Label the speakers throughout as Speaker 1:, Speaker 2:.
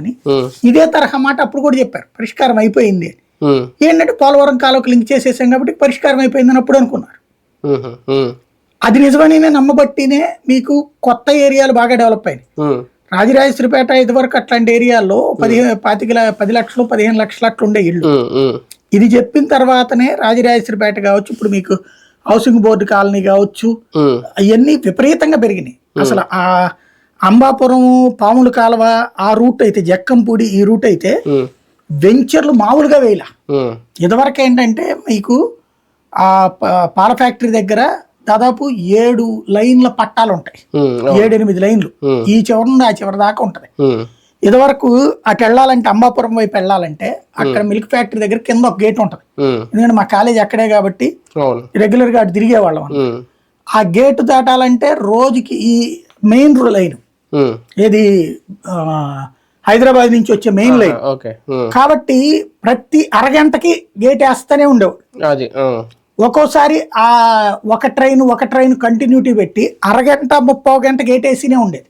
Speaker 1: అని ఇదే తరహా మాట అప్పుడు కూడా చెప్పారు. పరిష్కారం అయిపోయింది ఏంటంటే పోలవరం కాలువకు లింక్ చేసేసాం కాబట్టి పరిష్కారం అయిపోయిందని అప్పుడు అనుకున్నారు. అది నిజమని నమ్మబట్టినే మీకు కొత్త ఏరియాలు బాగా డెవలప్ అయినాయి. రాజరాజేశ్వరిపేట ఇదివరకు అట్లాంటి ఏరియాల్లో పదిహేను పాతిక పది లక్షలు పదిహేను లక్షలు అట్లా ఉండే ఇళ్ళు. ఇది చెప్పిన తర్వాతనే రాజరాజేశ్వరిపేట కావచ్చు ఇప్పుడు మీకు హౌసింగ్ బోర్డు కాలనీ కావచ్చు అవన్నీ విపరీతంగా పెరిగినాయి. అసలు ఆ అంబాపురం పాముల కాలువ ఆ రూట్ అయితే జక్కంపూడి ఈ రూట్ అయితే వెంచర్లు మామూలుగా వేయలా. ఇదివరకు ఏంటంటే మీకు ఆ పాల ఫ్యాక్టరీ దగ్గర దాదాపు ఏడు లైన్ల పట్టాలు ఉంటాయి.
Speaker 2: ఉమ్,
Speaker 1: ఏడెనిమిది లైన్లు. ఈ చివరి నుండి ఆ చివరి దాకా ఉంటది. ఇదివరకు అటు వెళ్ళాలంటే అంబాపురం వైపు వెళ్ళాలంటే అక్కడ మిల్క్ ఫ్యాక్టరీ దగ్గర కింద ఒక గేట్ ఉంటది. ఎందుకంటే మా కాలేజ్ అక్కడే కాబట్టి రెగ్యులర్గా అటు తిరిగేవాళ్ళం ఆ గేటు దాటాలంటే రోజుకి ఈ మెయిన్ లైన్. ఏది హైదరాబాద్ నుంచి వచ్చే మెయిన్ లైన్. కాబట్టి ప్రతి అరగంటకి గేట్ వేస్తూనే ఉండేవాడు
Speaker 2: ఆ,
Speaker 1: ఒక్కోసారి ఆ ఒక ట్రైన్ ఒక ట్రైన్ కంటిన్యూటీ పెట్టి అరగంట ముప్పై గంట గేట్ వేసినే ఉండేది.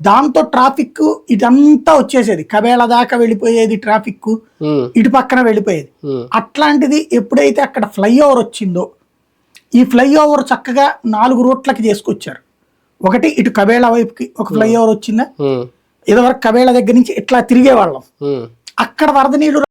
Speaker 1: దాంతో ట్రాఫిక్ ఇదంతా వచ్చేసేది. కబేళ దాకా వెళ్ళిపోయేది ట్రాఫిక్ ఇటు పక్కన వెళ్ళిపోయేది. అట్లాంటిది ఎప్పుడైతే అక్కడ ఫ్లైఓవర్ వచ్చిందో ఈ ఫ్లైఓవర్ చక్కగా నాలుగు రూట్లకి చేసుకొచ్చారు. ఒకటి ఇటు కబేళ వైపుకి ఒక ఫ్లైఓవర్ వచ్చిందా.
Speaker 2: ఉమ్,
Speaker 1: ఇదివరకు కబేళ దగ్గర నుంచి ఇట్లా తిరిగే వాళ్ళం
Speaker 2: ఉమ్.
Speaker 1: అక్కడ వరద నీళ్ళు